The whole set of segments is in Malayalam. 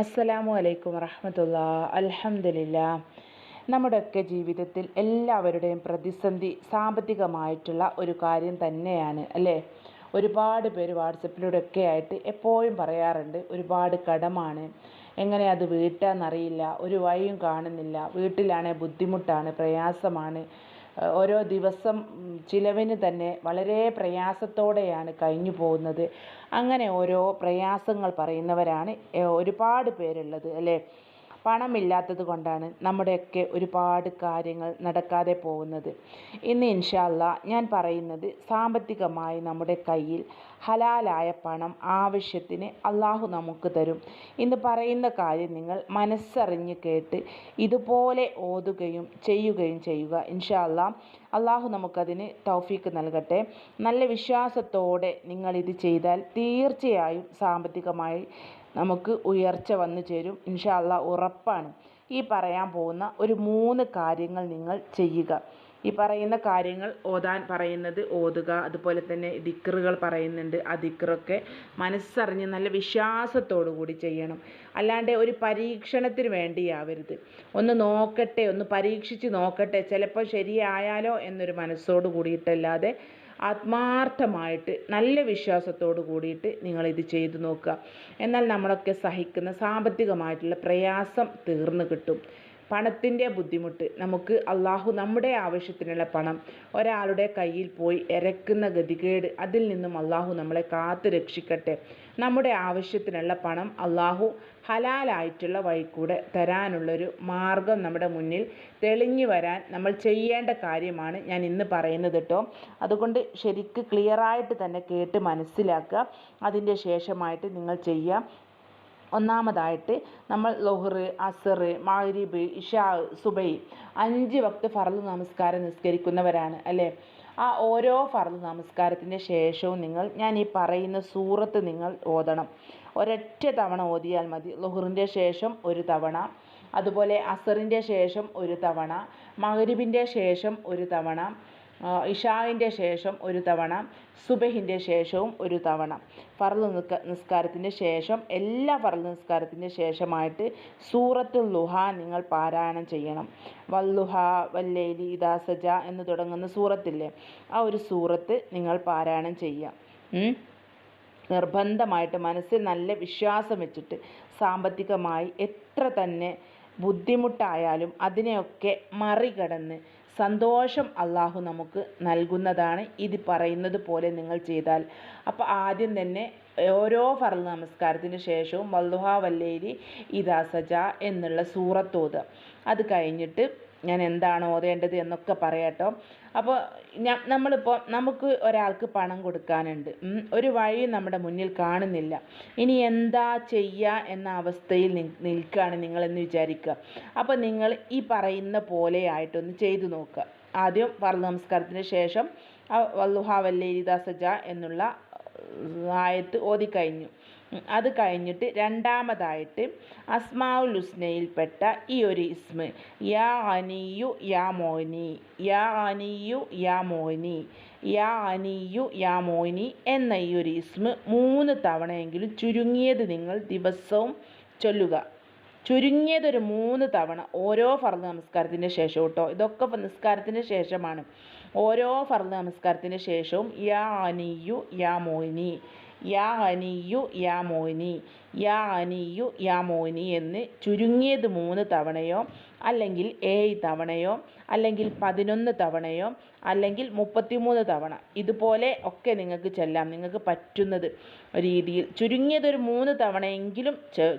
അസ്സലാമു അലൈക്കും വറഹമത്തുള്ള. അലഹമില്ല നമ്മുടെയൊക്കെ ജീവിതത്തിൽ എല്ലാവരുടെയും പ്രതിസന്ധി സാമ്പത്തികമായിട്ടുള്ള ഒരു കാര്യം തന്നെയാണ് അല്ലേ? ഒരുപാട് പേര് വാട്സപ്പിലൂടെയൊക്കെ ആയിട്ട് എപ്പോഴും പറയാറുണ്ട് ഒരുപാട് കടമാണ്. എങ്ങനെ അത് വീട്ടാന്നറിയില്ല ഒരു വഴിയും കാണുന്നില്ല. വീട്ടിലാണെങ്കിൽ ബുദ്ധിമുട്ടാണ് പ്രയാസമാണ്. ഓരോ ദിവസം ചിലവിന് തന്നെ വളരെ പ്രയാസത്തോടെയാണ് കഴിഞ്ഞു പോകുന്നത് അങ്ങനെ ഓരോ പ്രയാസങ്ങൾ പറയുന്നവരാണ് ഒരുപാട് പേരുള്ളത് അല്ലേ? പണമില്ലാത്തത് കൊണ്ടാണ് നമ്മുടെയൊക്കെ ഒരുപാട് കാര്യങ്ങൾ നടക്കാതെ പോകുന്നത്. ഇന്ന് ഇൻഷാല്ല ഞാൻ പറയുന്നത് സാമ്പത്തികമായി നമ്മുടെ കയ്യിൽ ഹലാലായ പണം ആവശ്യത്തിന് അള്ളാഹു നമുക്ക് തരും. ഇന്ന് പറയുന്ന കാര്യം നിങ്ങൾ മനസ്സറിഞ്ഞ് കേട്ട് ഇതുപോലെ ഓതുകയും ചെയ്യുകയും ചെയ്യുക. ഇൻഷാല്ല അള്ളാഹു നമുക്കതിന് തൗഫീക്ക് നൽകട്ടെ. നല്ല വിശ്വാസത്തോടെ നിങ്ങളിത് ചെയ്താൽ തീർച്ചയായും സാമ്പത്തികമായി നമുക്ക് ഉയർച്ച വന്നു ചേരും. ഇൻഷാ അള്ളാ ഉറപ്പാണ്. ഈ പറയാൻ പോകുന്ന ഒരു മൂന്ന് കാര്യങ്ങൾ നിങ്ങൾ ചെയ്യുക. ഈ പറയുന്ന കാര്യങ്ങൾ ഓതാൻ പറയുന്നത് ഓതുക അതുപോലെ തന്നെ ദിക്റുകൾ പറയുന്നുണ്ട്. ആ ദിക്റൊക്കെ മനസ്സറിഞ്ഞ് നല്ല വിശ്വാസത്തോടു കൂടി ചെയ്യണം. അല്ലാണ്ട് ഒരു പരീക്ഷണത്തിന് വേണ്ടിയാവരുത്. ഒന്ന് നോക്കട്ടെ ഒന്ന് പരീക്ഷിച്ച് നോക്കട്ടെ. ചിലപ്പോൾ ശരിയായാലോ എന്നൊരു മനസ്സോടു കൂടിയിട്ടല്ലാതെ ആത്മാർത്ഥമായിട്ട് നല്ല വിശ്വാസത്തോട് കൂടിയിട്ട് നിങ്ങളിത് ചെയ്തു നോക്കുക. എന്നാൽ നമ്മളൊക്കെ സഹിക്കുന്ന സാമ്പത്തികമായിട്ടുള്ള പ്രയാസം തീർന്നു കിട്ടും. പണത്തിന്റെ ബുദ്ധിമുട്ട്. നമുക്ക് അള്ളാഹു നമ്മുടെ ആവശ്യത്തിനുള്ള പണം ഒരാളുടെ കയ്യിൽ പോയി ഇരക്കുന്ന ഗതികേട് അതിൽ നിന്നും അള്ളാഹു നമ്മളെ കാത്തു രക്ഷിക്കട്ടെ. നമ്മുടെ ആവശ്യത്തിനുള്ള പണം അള്ളാഹു ഹലാലായിട്ടുള്ള വഴിക്കൂടെ തരാനുള്ളൊരു മാർഗം നമ്മുടെ മുന്നിൽ തെളിഞ്ഞു വരാൻ നമ്മൾ ചെയ്യേണ്ട കാര്യമാണ് ഞാൻ ഇന്ന് പറയുന്നത് കേട്ടോ അതുകൊണ്ട് ശരിക്ക് ക്ലിയറായിട്ട് തന്നെ കേട്ട് മനസ്സിലാക്കുക. അതിന്റെ ശേഷമായിട്ട് നിങ്ങൾ ചെയ്യുക. ഒന്നാമതായിട്ട് നമ്മൾ ലൊഹർ അസർ മഗ്രിബ് ഇഷാ സുബൈ അഞ്ച് വക്ത് ഫർദ് നമസ്കാരം നിസ്കരിക്കുന്നവരാണ് അല്ലേ? ആ ഓരോ ഫർദ് നമസ്കാരത്തിന്റെ ശേഷവും നിങ്ങൾ ഞാൻ ഈ പറയുന്ന സൂറത്ത് നിങ്ങൾ ഓതണം. ഒരൊറ്റ തവണ ഓതിയാൽ മതി. ലൊഹറിന്റെ ശേഷം ഒരു തവണ അതുപോലെ അസറിന്റെ ശേഷം ഒരു തവണ മഗ്രിബിന്റെ ശേഷം ഒരു തവണ ഇഷായിന്റെ ശേഷം ഒരു തവണ സുബഹിന്റെ ശേഷവും ഒരു തവണ. ഫർൾ നിസ്കാരത്തിന്റെ ശേഷം എല്ലാ ഫർൾ നിസ്കാരത്തിന്റെ ശേഷമായിട്ട് സൂറത്തുൽ ലുഹ നിങ്ങൾ പാരായണം ചെയ്യണം. വല്ലുഹ വല്ലേലി ഇദാസജ എന്ന് തുടങ്ങുന്ന സൂറത്തില്ലേ ആ ഒരു സൂറത്ത് നിങ്ങൾ പാരായണം ചെയ്യാം നിർബന്ധമായിട്ട് മനസ്സിൽ നല്ല വിശ്വാസം വെച്ചിട്ട് സാമ്പത്തികമായി എത്ര തന്നെ ബുദ്ധിമുട്ടായാലും അതിനെയൊക്കെ മറികടന്ന് സന്തോഷം അള്ളാഹു നമുക്ക് നൽകുന്നതാണ് ഇത് പറയുന്നത് പോലെ നിങ്ങൾ ചെയ്താൽ. അപ്പോൾ ആദ്യം തന്നെ ഓരോ ഫർ നമസ്കാരത്തിന് ശേഷവും വല്ലുഹ വല്ലേരി ഇദാസജ എന്നുള്ള സൂറത്തോത് അത് കഴിഞ്ഞിട്ട് ഞാൻ എന്താണ് ഓതേണ്ടത് എന്നൊക്കെ പറയാട്ടോ. അപ്പോൾ ഞാൻ നമ്മളിപ്പോൾ നമുക്ക് ഒരാൾക്ക് പണം കൊടുക്കാനുണ്ട്. ഒരു വഴി നമ്മുടെ മുന്നിൽ കാണുന്നില്ല. ഇനി എന്താ ചെയ്യുക എന്ന അവസ്ഥയിൽ നിൽക്കുകയാണ് നിങ്ങളെന്ന് വിചാരിക്കുക. അപ്പോൾ നിങ്ങൾ ഈ പറയുന്ന പോലെ ആയിട്ടൊന്ന് ചെയ്തു നോക്കുക. ആദ്യം ഫർദ് നമസ്കാരത്തിന് ശേഷം വല്ലുഹ വല്ലേരിദാ സജ എന്നുള്ള ആയത്ത് ഓതിക്കഴിഞ്ഞു. അത് കഴിഞ്ഞിട്ട് രണ്ടാമതായിട്ട് അസ്മാവുൽ ഹുസ്നയിൽപ്പെട്ട ഈ ഒരു ഇസ്മ. യാ അനിയു യാ മോനി. യാ അനിയു യാ മോനി. യാ അനിയു യാ മോനി എന്ന ഈ ഒരു ഇസ്മ മൂന്ന് തവണയെങ്കിലും ചുരുങ്ങിയത് നിങ്ങൾ ദിവസവും ചൊല്ലുക. ചുരുങ്ങിയതൊരു മൂന്ന് തവണ ഓരോ ഫർദ് നമസ്കാരത്തിന്റെ ശേഷം കേട്ടോ. ഇതൊക്കെ നിസ്കാരത്തിന്റെ ശേഷമാണ്. ഓരോ ഫർദ് നമസ്കാരത്തിന്റെ ശേഷവും യാ അനിയു യാ മോനി. യാ അനിയു യാ മോനി യാ അനിയു യാ മോനി എന്ന് ചുരുങ്ങിയത് മൂന്ന് തവണയോ അല്ലെങ്കിൽ ഏഴ് തവണയോ അല്ലെങ്കിൽ പതിനൊന്ന് തവണയോ അല്ലെങ്കിൽ മുപ്പത്തിമൂന്ന് തവണ ഇതുപോലെ ഒക്കെ നിങ്ങൾക്ക് ചെല്ലാം. നിങ്ങൾക്ക് പറ്റുന്നത് രീതിയിൽ ചുരുങ്ങിയതൊരു മൂന്ന് തവണയെങ്കിലും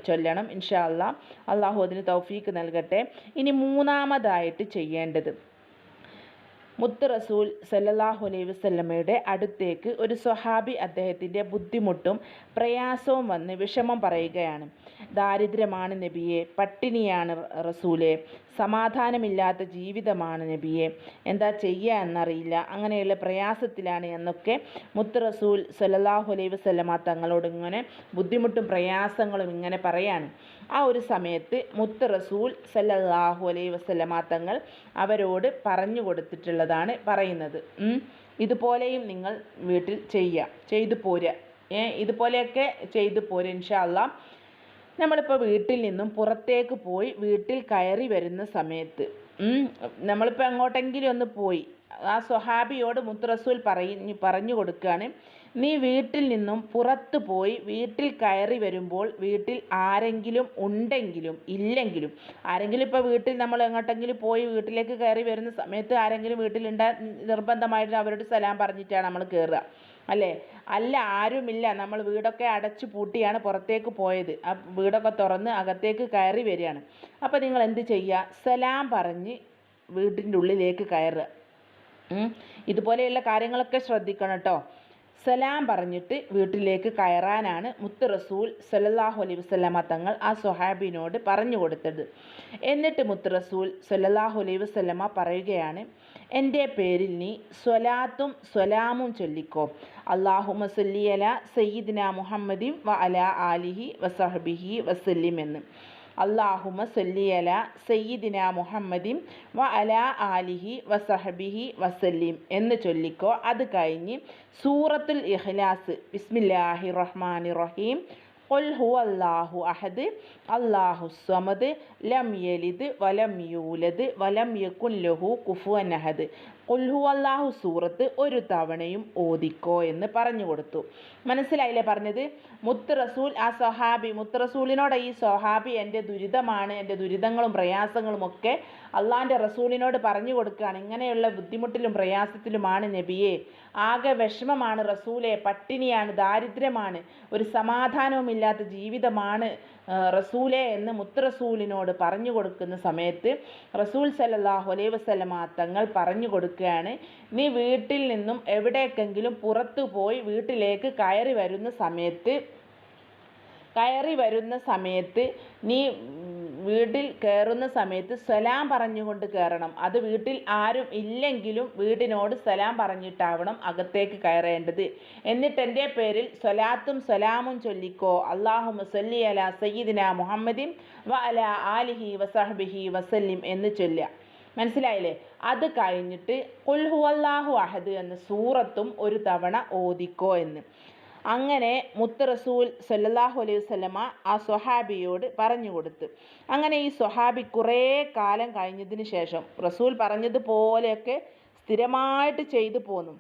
ചൊല്ലണം ഇൻഷാ അല്ലാ അള്ളാഹു അതിന് തൗഫീക്ക് നൽകട്ടെ. ഇനി മൂന്നാമതായിട്ട് ചെയ്യേണ്ടത് മുത്ത് റസൂൽ സല്ലാഹു അലൈഹി വസല്ലമയുടെ അടുത്തേക്ക് ഒരു സ്വഹാബി അദ്ദേഹത്തിന്റെ ബുദ്ധിമുട്ടും പ്രയാസവും വന്ന് വിഷമം പറയുകയാണ്. ദാരിദ്ര്യമാണ് നബിയെ പട്ടിണിയാണ് റസൂലെ സമാധാനമില്ലാത്ത ജീവിതമാണ് നബിയെ എന്താ ചെയ്യുക എന്നറിയില്ല അങ്ങനെയുള്ള പ്രയാസത്തിലാണ് എന്നൊക്കെ മുത്ത് റസൂൽ സല്ലാഹു അലൈഹി വസല്ലമ തങ്ങളോട് ഇങ്ങനെ ബുദ്ധിമുട്ടും പ്രയാസങ്ങളും ഇങ്ങനെ പറയാണ്. ആ ഒരു സമയത്ത് മുത്ത് റസൂൽ സല്ലാഹു അലൈഹി വസ്ലമാ തങ്ങൾ അവരോട് പറഞ്ഞു കൊടുത്തിട്ടുള്ളതാണ് പറയുന്നത്. ഇതുപോലെയും നിങ്ങൾ വീട്ടിൽ ചെയ്യുക. ചെയ്തു പോരുക. ഇതുപോലെയൊക്കെ ചെയ്തു പോരുക ഇൻഷാല്ല നമ്മളിപ്പോൾ വീട്ടിൽ നിന്നും പുറത്തേക്ക് പോയി വീട്ടിൽ കയറി വരുന്ന സമയത്ത് നമ്മളിപ്പോൾ എങ്ങോട്ടെങ്കിലും ഒന്ന് പോയി. ആ സ്വഹാബിയോട് മുത്തറസൂൽ പറഞ്ഞു പറഞ്ഞു കൊടുക്കുകയാണ്. നീ വീട്ടിൽ നിന്നും പുറത്തു പോയി വീട്ടിൽ കയറി വരുമ്പോൾ വീട്ടിൽ ആരെങ്കിലും ഉണ്ടെങ്കിലും ഇല്ലെങ്കിലും ആരെങ്കിലും ഇപ്പോൾ വീട്ടിൽ നമ്മൾ എങ്ങോട്ടെങ്കിലും പോയി വീട്ടിലേക്ക് കയറി വരുന്ന സമയത്ത് ആരെങ്കിലും വീട്ടിലുണ്ട നിർബന്ധമായിട്ട് അവരോട് സലാം പറഞ്ഞിട്ടാണ് നമ്മൾ കയറുക അല്ലേ? അല്ല ആരുമില്ല. നമ്മൾ വീടൊക്കെ അടച്ചു പൂട്ടിയാണ് പുറത്തേക്ക് പോയത്. ആ വീടൊക്കെ തുറന്ന് അകത്തേക്ക് കയറി വരികയാണ്. അപ്പോൾ നിങ്ങൾ എന്ത് ചെയ്യുക? സലാം പറഞ്ഞ് വീട്ടിന്റെ ഉള്ളിലേക്ക് കയറുക. ഇതുപോലെയുള്ള കാര്യങ്ങളൊക്കെ ശ്രദ്ധിക്കണം കേട്ടോ. സലാം പറഞ്ഞിട്ട് വീട്ടിലേക്ക് കയറാനാണ് മുത്ത് റസൂൽ സല്ലാഹു അലൈഹി വസല്ലമ തങ്ങൾ ആ സ്വഹാബിനോട് പറഞ്ഞു കൊടുത്തത്. എന്നിട്ട് മുത്ത് റസൂൽ സല്ലാഹു അലൈഹി വസ്ലമ പറയുകയാണ് എന്റെ പേരിൽ നീ സ്വലാത്തും സ്വലാമും ചൊല്ലിക്കോ. അള്ളാഹു മസല്ലി അല സയ്യിദിന മുഹമ്മദിൻ വ അല ആലിഹി വസഹബിഹി വസല്ലിം എന്ന്. അള്ളാഹുമ സല്ലി അല സയ്യിദിന മുഹമ്മദിൻ വ അല ആലിഹി വസഹബിഹി വസല്ലിം എന്ന് ചൊല്ലിക്കോ. അത് കഴിഞ്ഞ് സൂറത്തുൽ ഇഖ്ലാസ്. ബിസ്മില്ലാഹി റഹ്മാൻ റഹീം. ഹു അള്ളാഹു അഹദ് അള്ളാഹു സമദ് ലം യലിദ് വലം യൂലദ് വലം യക്കുൻ ലഹു കുഫുവൻ അഹദ് കുൽഹു അള്ളാഹു സൂറത്ത് ഒരു തവണയും ഓദിക്കോ എന്ന് പറഞ്ഞു കൊടുത്തു. മനസ്സിലായില്ലേ പറഞ്ഞത്? മുത്ത് റസൂൽ ആ സൊഹാബി മുത്ത് റസൂലിനോട് ഈ സൊഹാബി എന്റെ ദുരിതമാണ് എന്റെ ദുരിതങ്ങളും പ്രയാസങ്ങളും ഒക്കെ അള്ളാന്റെ റസൂലിനോട് പറഞ്ഞു കൊടുക്കുകയാണ്. ഇങ്ങനെയുള്ള ബുദ്ധിമുട്ടിലും പ്രയാസത്തിലുമാണ് നബിയെ. ആകെ വിഷമമാണ് റസൂലെ. പട്ടിണിയാണ് ദാരിദ്ര്യമാണ് ഒരു സമാധാനവുമില്ലാത്ത ജീവിതമാണ് റസൂലെ എന്ന് മുത്തറസൂലിനോട് പറഞ്ഞു കൊടുക്കുന്ന സമയത്ത് റസൂൽ സല്ലല്ലാഹു അലൈ വസല്ലമ തങ്ങൾ പറഞ്ഞു കൊടുക്കുകയാണ് നീ വീട്ടിൽ നിന്നും എവിടേക്കെങ്കിലും പുറത്തു പോയി വീട്ടിലേക്ക് കയറി വരുന്ന സമയത്ത് കയറി വരുന്ന സമയത്ത് നീ വീട്ടിൽ കയറുന്ന സമയത്ത് സലാം പറഞ്ഞുകൊണ്ട് കയറണം അത് വീട്ടിൽ ആരും ഇല്ലെങ്കിലും വീടിനോട് സലാം പറഞ്ഞിട്ടാവണം അകത്തേക്ക് കയറേണ്ടത്. എന്നിട്ട് എന്റെ പേരിൽ സ്വലാത്തും സലാമും ചൊല്ലിക്കോ. അള്ളാഹു മുസല്ലി അല സയ്യിദിന മുഹമ്മദിൻ വ അല ആലിഹി വസഹബിഹി വസല്ലിം എന്ന് ചൊല്ലുക. മനസ്സിലായില്ലേ? അത് കഴിഞ്ഞിട്ട് കൊൽഹു ഹുവല്ലാഹു അഹദ് എന്ന സൂറത്തും ഒരു തവണ ഓദിക്കോ എന്ന്. അങ്ങനെ മുത്ത് റസൂൽ സല്ലല്ലാഹു അലൈഹി വസല്ലമ ആ സ്വഹാബിയോട് പറഞ്ഞു കൊടുത്തു. അങ്ങനെ ഈ സ്വഹാബി കുറേ കാലം കഴിഞ്ഞതിന് ശേഷം റസൂൽ പറഞ്ഞതുപോലെയൊക്കെ സ്ഥിരമായിട്ട് ചെയ്തു പോന്നു.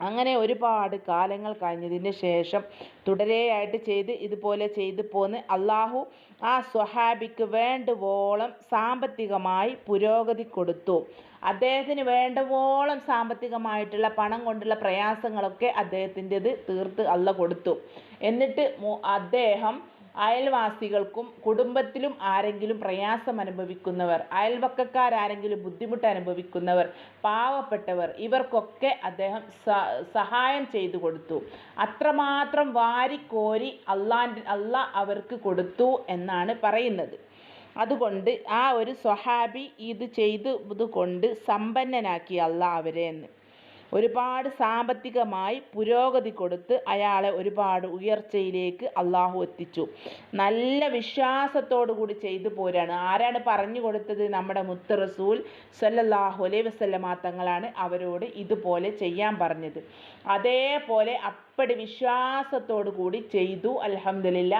അങ്ങനെ ഒരുപാട് കാലങ്ങൾ കഴിഞ്ഞതിന് ശേഷം തുടരെയായിട്ട് ചെയ്ത് ഇതുപോലെ ചെയ്തു പോന്ന് അള്ളാഹു ആ സ്വഹാബിക്ക് വേണ്ടവോളം സാമ്പത്തികമായി പുരോഗതി കൊടുത്തു. അദ്ദേഹത്തിന് വേണ്ടവോളം സാമ്പത്തികമായിട്ടുള്ള പണം കൊണ്ടുള്ള പ്രയാസങ്ങളൊക്കെ അദ്ദേഹത്തിന്റെത് തീർത്ത് അള്ള കൊടുത്തു. എന്നിട്ട് അദ്ദേഹം അയൽവാസികൾക്കും കുടുംബത്തിലും ആരെങ്കിലും പ്രയാസം അനുഭവിക്കുന്നവർ അയൽവക്കക്കാരെങ്കിലും ബുദ്ധിമുട്ട് അനുഭവിക്കുന്നവർ പാവപ്പെട്ടവർ ഇവർക്കൊക്കെ അദ്ദേഹം സഹായം ചെയ്തു കൊടുത്തു. അത്രമാത്രം വാരിക്കോരി അള്ളാന്റെ അള്ള അവർക്ക് കൊടുത്തു എന്നാണ് പറയുന്നത്. അതുകൊണ്ട് ആ ഒരു സ്വഹാബി ഇത് ചെയ്തു കൊണ്ട് സമ്പന്നനാക്കി അല്ല അവരെ എന്ന്. ഒരുപാട് സാമ്പത്തികമായി പുരോഗതി കൊടുത്ത് അയാളെ ഒരുപാട് ഉയർച്ചയിലേക്ക് അള്ളാഹു എത്തിച്ചു. നല്ല വിശ്വാസത്തോടു കൂടി ചെയ്തു പോരാണ്. ആരാണ് പറഞ്ഞു കൊടുത്തത്? നമ്മുടെ മുത്ത് റസൂൽ സല്ലല്ലാഹു അലൈഹി വസല്ലമ തങ്ങളാണ് അവരോട് ഇതുപോലെ ചെയ്യാൻ പറഞ്ഞത്. അതേപോലെ അപ്പടി വിശ്വാസത്തോടു കൂടി ചെയ്തു. അൽഹംദുലില്ല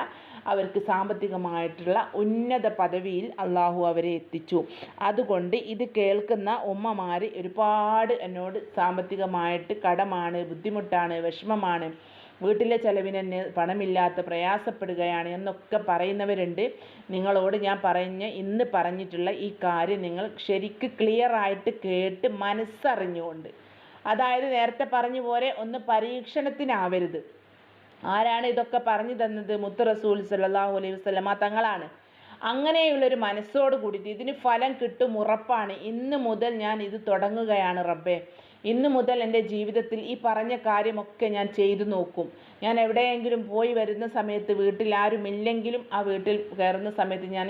അവർക്ക് സാമ്പത്തികമായിട്ടുള്ള ഉന്നത പദവിയിൽ അള്ളാഹു അവരെ എത്തിച്ചു. അതുകൊണ്ട് ഇത് കേൾക്കുന്ന ഉമ്മമാർ ഒരുപാട് എന്നോട് സാമ്പത്തികമായിട്ട് കടമാണ് ബുദ്ധിമുട്ടാണ് വിഷമമാണ്. വീട്ടിലെ ചെലവിന് തന്നെ പണമില്ലാത്ത പ്രയാസപ്പെടുകയാണ് എന്നൊക്കെ പറയുന്നവരുണ്ട്. നിങ്ങളോട് ഞാൻ പറഞ്ഞ് ഇന്ന് പറഞ്ഞിട്ടുള്ള ഈ കാര്യം നിങ്ങൾ ശരിക്ക് ക്ലിയറായിട്ട് കേട്ട് മനസ്സറിഞ്ഞുകൊണ്ട്. അതായത് നേരത്തെ പറഞ്ഞ പോലെ ഒന്ന് പരീക്ഷണത്തിനാവരുത്. ആരാണ് ഇതൊക്കെ പറഞ്ഞു തന്നത്? മുത്തു റസൂൽ സല്ലല്ലാഹു അലൈഹി വസല്ലമ തങ്ങളാണ്. അങ്ങനെയുള്ളൊരു മനസ്സോട് കൂടിയിട്ട് ഇതിന് ഫലം കിട്ടും ഉറപ്പാണ്. ഇന്ന് മുതൽ ഞാൻ ഇത് തുടങ്ങുകയാണ് റബ്ബേ. ഇന്ന് മുതൽ എന്റെ ജീവിതത്തിൽ ഈ പറഞ്ഞ കാര്യമൊക്കെ ഞാൻ ചെയ്തു നോക്കും. ഞാൻ എവിടെയെങ്കിലും പോയി വരുന്ന സമയത്ത് വീട്ടിൽ ആരും ഇല്ലെങ്കിലും ആ വീട്ടിൽ കയറുന്ന സമയത്ത് ഞാൻ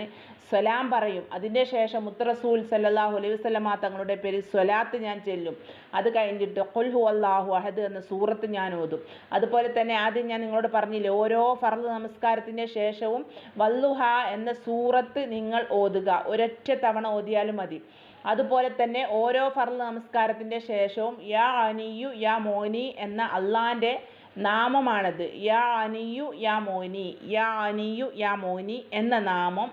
സ്വലാം പറയും. അതിന്റെ ശേഷം മുത്തറസൂൽ സല്ലല്ലാഹു അലൈഹി വസല്ലമ തങ്ങളുടെ പേരിൽ സ്വലാത്ത് ഞാൻ ചെല്ലും. അത് കഴിഞ്ഞിട്ട് കൊൽഹു അള്ളാഹു അഹദ് എന്ന സൂറത്ത് ഞാൻ ഓതും. അതുപോലെ തന്നെ ആദ്യം ഞാൻ നിങ്ങളോട് പറഞ്ഞില്ലേ ഓരോ ഫർദ് നമസ്കാരത്തിന്റെ ശേഷവും വല്ലുഹ എന്ന സൂറത്ത് നിങ്ങൾ ഓതുക. ഒരൊറ്റ തവണ ഓതിയാലും മതി. അതുപോലെ തന്നെ ഓരോ ഫർദ് നമസ്കാരത്തിന്റെ ശേഷവും യാ അനിയു യാ മോനി എന്ന അള്ളാന്റെ നാമമാണത്. യാ അനിയു യാ മോനി യാ അനിയു യാ മോനി എന്ന നാമം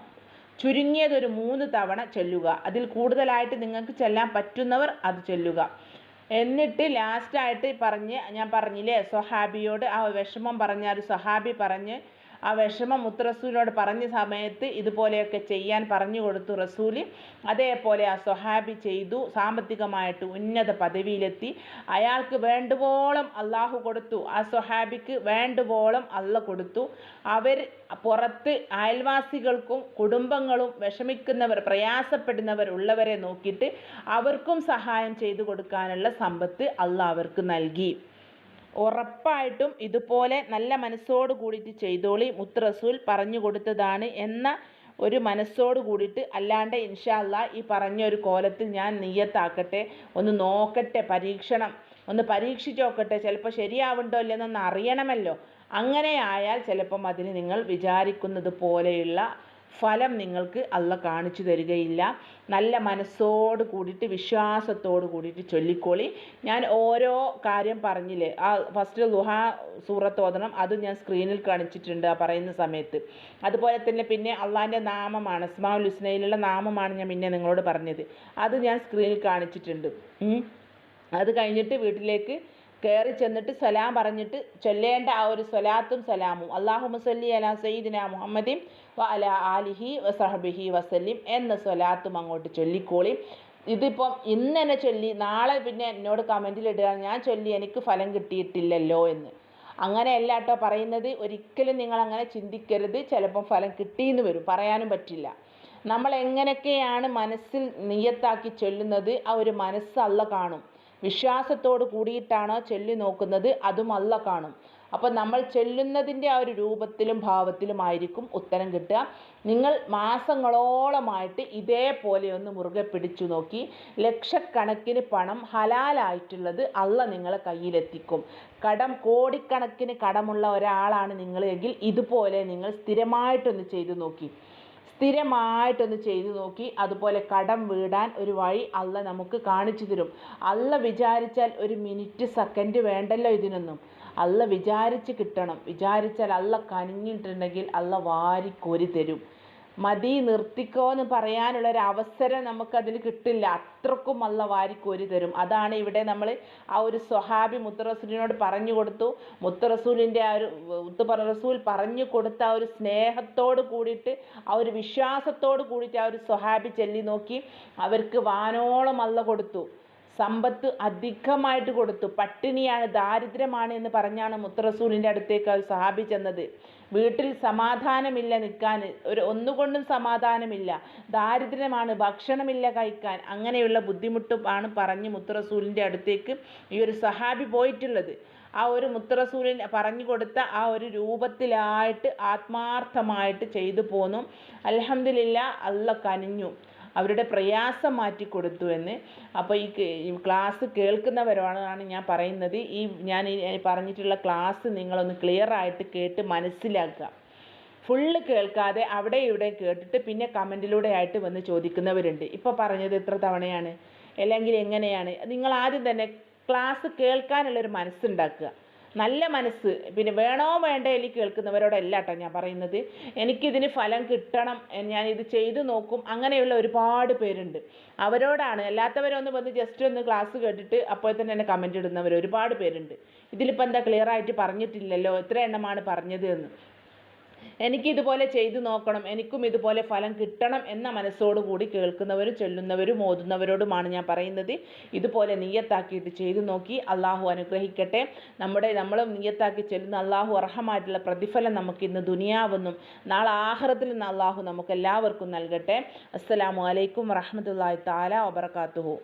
ചുരുങ്ങിയതൊരു മൂന്ന് തവണ ചൊല്ലുക. അതിൽ കൂടുതലായിട്ട് നിങ്ങൾക്ക് ചെല്ലാൻ പറ്റുന്നവർ അത് ചൊല്ലുക. എന്നിട്ട് ലാസ്റ്റായിട്ട് പറഞ്ഞ് ഞാൻ പറഞ്ഞില്ലേ സ്വഹാബിയോട് ആ വിഷമം പറഞ്ഞ ഒരു സ്വഹാബി പറഞ്ഞ് ആ വിഷമം മുത്ത് റസൂലിനോട് പറഞ്ഞ സമയത്ത് ഇതുപോലെയൊക്കെ ചെയ്യാൻ പറഞ്ഞു കൊടുത്തു റസൂൽ. അതേപോലെ ആ സ്വഹാബി ചെയ്തു സാമ്പത്തികമായിട്ട് ഉന്നത പദവിയിലെത്തി. അയാൾക്ക് വേണ്ടുവോളം അള്ളാഹു കൊടുത്തു. ആ സ്വഹാബിക്ക് വേണ്ടുവോളം അള്ള കൊടുത്തു. അവർ പുറത്ത് അയൽവാസികൾക്കും കുടുംബങ്ങളും വിഷമിക്കുന്നവർ പ്രയാസപ്പെടുന്നവർ ഉള്ളവരെ നോക്കിയിട്ട് അവർക്കും സഹായം ചെയ്തു കൊടുക്കാനുള്ള സമ്പത്ത് അള്ള അവർക്ക് നൽകി. ഉറപ്പായിട്ടും ഇതുപോലെ നല്ല മനസ്സോട് കൂടിയിട്ട് ചെയ്തോളി മുത്തറസൂൽ പറഞ്ഞു കൊടുത്തതാണ് എന്ന ഒരു മനസ്സോട് കൂടിയിട്ട് അല്ലാണ്ട് ഇൻഷാല്ല ഈ പറഞ്ഞ ഒരു കോലത്തിൽ ഞാൻ നീയത്താക്കട്ടെ ഒന്ന് നോക്കട്ടെ പരീക്ഷണം ഒന്ന് പരീക്ഷിച്ച് നോക്കട്ടെ. ചിലപ്പോൾ ശരിയാവുണ്ടോ ഇല്ലെന്നൊന്ന് അറിയണമല്ലോ. അങ്ങനെയായാൽ ചിലപ്പം അതിന് നിങ്ങൾ വിചാരിക്കുന്നത് പോലെയുള്ള ഫലം നിങ്ങൾക്ക് അല്ല കാണിച്ചു തരികയില്ല. നല്ല മനസ്സോട് കൂടിയിട്ട് വിശ്വാസത്തോട് കൂടിയിട്ട് ചൊല്ലിക്കോളി. ഞാൻ ഓരോ കാര്യം പറഞ്ഞില്ലേ ആ ഫസ്റ്റ് ലുഹ സൂറത്ത് ഓതണം അത് ഞാൻ സ്ക്രീനിൽ കാണിച്ചിട്ടുണ്ട് ആ പറയുന്ന സമയത്ത്. അതുപോലെ തന്നെ പിന്നെ അള്ളാഹിന്റെ നാമമാണ് അസ്മാഉൽ ഹുസ്നയിലുള്ള നാമമാണ് ഞാൻ പിന്നെ നിങ്ങളോട് പറഞ്ഞത്. അത് ഞാൻ സ്ക്രീനിൽ കാണിച്ചിട്ടുണ്ട്. അത് കഴിഞ്ഞിട്ട് വീട്ടിലേക്ക് കയറി ചെന്നിട്ട് സലാം പറഞ്ഞിട്ട് ചൊല്ലേണ്ട ആ ഒരു സ്വലാത്തും സലാമും. അള്ളാഹു മുസല്ലി അല സയ്യിദിന മുഹമ്മദിൻ വ അല ആലിഹി വസഹബിഹി വസല്ലിം എന്ന സ്വലാത്തും അങ്ങോട്ട് ചൊല്ലിക്കോളി. ഇതിപ്പം ഇന്ന് തന്നെ ചൊല്ലി നാളെ പിന്നെ എന്നോട് കമന്റിൽ ഇടുക. ഞാൻ ചൊല്ലി എനിക്ക് ഫലം കിട്ടിയിട്ടില്ലല്ലോ എന്ന്. അങ്ങനെയല്ല കേട്ടോ പറയുന്നത്. ഒരിക്കലും നിങ്ങൾ അങ്ങനെ ചിന്തിക്കരുത്. ചിലപ്പം ഫലം കിട്ടിയെന്ന് വരും. പറയാനും പറ്റില്ല. നമ്മൾ എങ്ങനെയൊക്കെയാണ് മനസ്സിൽ നിയത്താക്കി ചൊല്ലുന്നത്? ആ ഒരു മനസ്സ് അല്ല കാണും. വിശ്വാസത്തോട് കൂടിയിട്ടാണോ ചൊല്ലി നോക്കുന്നത്. അതും അല്ല കാണും. അപ്പോൾ നമ്മൾ ചെല്ലുന്നതിന്റെ ആ ഒരു രൂപത്തിലും ഭാവത്തിലുമായിരിക്കും ഉത്തരം കിട്ടുക. നിങ്ങൾ മാസങ്ങളോളമായിട്ട് ഇതേപോലെ ഒന്ന് മുറുകെ പിടിച്ചു നോക്കി. ലക്ഷക്കണക്കിന് പണം ഹലാലായിട്ടുള്ളത് അല്ല നിങ്ങളെ കയ്യിലെത്തിക്കും. കടം കോടിക്കണക്കിന് കടമുള്ള ഒരാളാണ് നിങ്ങളെങ്കിൽ ഇതുപോലെ നിങ്ങൾ സ്ഥിരമായിട്ടൊന്ന് ചെയ്തു നോക്കി. സ്ഥിരമായിട്ടൊന്ന് ചെയ്തു നോക്കി അതുപോലെ കടം വീടാൻ ഒരു വഴി അല്ല നമുക്ക് കാണിച്ചു തരും. അല്ല വിചാരിച്ചാൽ ഒരു മിനിറ്റ് സെക്കൻഡ് വേണ്ടല്ലോ ഇതിനൊന്നും. അല്ല വിചാരിച്ച് കിട്ടണം. വിചാരിച്ചാൽ അല്ല കനിഞ്ഞിട്ടുണ്ടെങ്കിൽ അല്ല വാരിക്കോരി തരും. മതി നിർത്തിക്കോ എന്ന് പറയാനുള്ള ഒരു അവസരം നമുക്കതിന് കിട്ടില്ല. അത്രക്കും അല്ല വാരിക്കോരി തരും. അതാണ് ഇവിടെ നമ്മൾ ആ ഒരു സ്വഹാബി മുത്തറസൂലിനോട് പറഞ്ഞു കൊടുത്തു. മുത്തറസൂലിന്റെ ആ ഒരു മുത്ത് റസൂൽ പറഞ്ഞു കൊടുത്ത ആ ഒരു സ്നേഹത്തോട് കൂടിയിട്ട് ആ ഒരു വിശ്വാസത്തോട് കൂടിയിട്ട് ആ ഒരു സ്വഹാബി ചെല്ലി നോക്കി. അവർക്ക് വാനോളം അല്ല കൊടുത്തു. സമ്പത്ത് അധികമായിട്ട് കൊടുത്തു. പട്ടിണിയാണ് ദാരിദ്ര്യമാണ് എന്ന് പറഞ്ഞാണ് മുത്തറസൂലിന്റെ അടുത്തേക്ക് സഹാബി ചെന്നത്. വീട്ടിൽ സമാധാനമില്ല നിൽക്കാൻ ഒരു ഒന്നുകൊണ്ടും സമാധാനമില്ല ദാരിദ്ര്യമാണ് ഭക്ഷണമില്ല കഴിക്കാൻ അങ്ങനെയുള്ള ബുദ്ധിമുട്ടാണ് പറഞ്ഞ് മുത്തറസൂലിന്റെ അടുത്തേക്ക് ഈ ഒരു സഹാബി പോയിട്ടുള്ളത്. ആ ഒരു മുത്തറസൂലിൻ പറഞ്ഞു കൊടുത്ത ആ ഒരു രൂപത്തിലായിട്ട് ആത്മാർത്ഥമായിട്ട് ചെയ്തു പോന്നു. അലഹമില്ല അള്ള കനിഞ്ഞു. അവരുടെ പ്രയാസം മാറ്റി കൊടുത്തു എന്ന്. അപ്പോൾ ഈ ക്ലാസ് കേൾക്കുന്നവരാണ് ഞാൻ പറയുന്നത്. ഈ ഞാൻ പറഞ്ഞിട്ടുള്ള ക്ലാസ് നിങ്ങളൊന്ന് ക്ലിയർ ആയിട്ട് കേട്ട് മനസ്സിലാക്കുക. ഫുള്ള് കേൾക്കാതെ അവിടെ ഇവിടെ കേട്ടിട്ട് പിന്നെ കമന്റിലൂടെ ആയിട്ട് വന്ന് ചോദിക്കുന്നവരുണ്ട്. ഇപ്പോൾ പറഞ്ഞത് എത്ര തവണയാണ്? അല്ലെങ്കിൽ എങ്ങനെയാണ്? നിങ്ങൾ ആദ്യം തന്നെ ക്ലാസ് കേൾക്കാനുള്ളൊരു മനസ്സുണ്ടാക്കുക. നല്ല മനസ്സ്. പിന്നെ വേണോ വേണ്ടേ എനിക്ക് കേൾക്കുന്നവരോടല്ല കേട്ടോ ഞാൻ പറയുന്നത്. എനിക്കിതിന് ഫലം കിട്ടണം. ഞാൻ ഇത് ചെയ്തു നോക്കും. അങ്ങനെയുള്ള ഒരുപാട് പേരുണ്ട്. അവരോടാണ്. അല്ലാത്തവരൊന്ന് വന്ന് ജസ്റ്റ് ഒന്ന് ക്ലാസ് കേട്ടിട്ട് അപ്പോൾ തന്നെ എന്നെ കമന്റ് ഇടുന്നവർ ഒരുപാട് പേരുണ്ട്. ഇതിലിപ്പോൾ എന്താ ക്ലിയർ ആയിട്ട് പറഞ്ഞിട്ടില്ലല്ലോ? എത്ര എണ്ണമാണ് പറഞ്ഞത് എന്ന്. എനിക്കിതുപോലെ ചെയ്തു നോക്കണം എനിക്കും ഇതുപോലെ ഫലം കിട്ടണം എന്ന മനസ്സോടുകൂടി കേൾക്കുന്നവരും ചൊല്ലുന്നവരും ഓതുന്നവരോടുമാണ് ഞാൻ പറയുന്നത്. ഇതുപോലെ നീയത്താക്കിയിട്ട് ചെയ്തു നോക്കി അള്ളാഹു അനുഗ്രഹിക്കട്ടെ. നമ്മുടെ നമ്മൾ നീയത്താക്കി ചെല്ലുന്ന അള്ളാഹു അർഹമായിട്ടുള്ള പ്രതിഫലം നമുക്ക് ഇന്ന് ദുനിയാവെന്നും നാളെ ആഹ്റത്തിൽ നിന്ന് അള്ളാഹു നമുക്ക് എല്ലാവർക്കും നൽകട്ടെ. അസ്സലാമു അലൈക്കും വറഹമത്തല്ലാഹി താല വബർക്കാത്തുഹു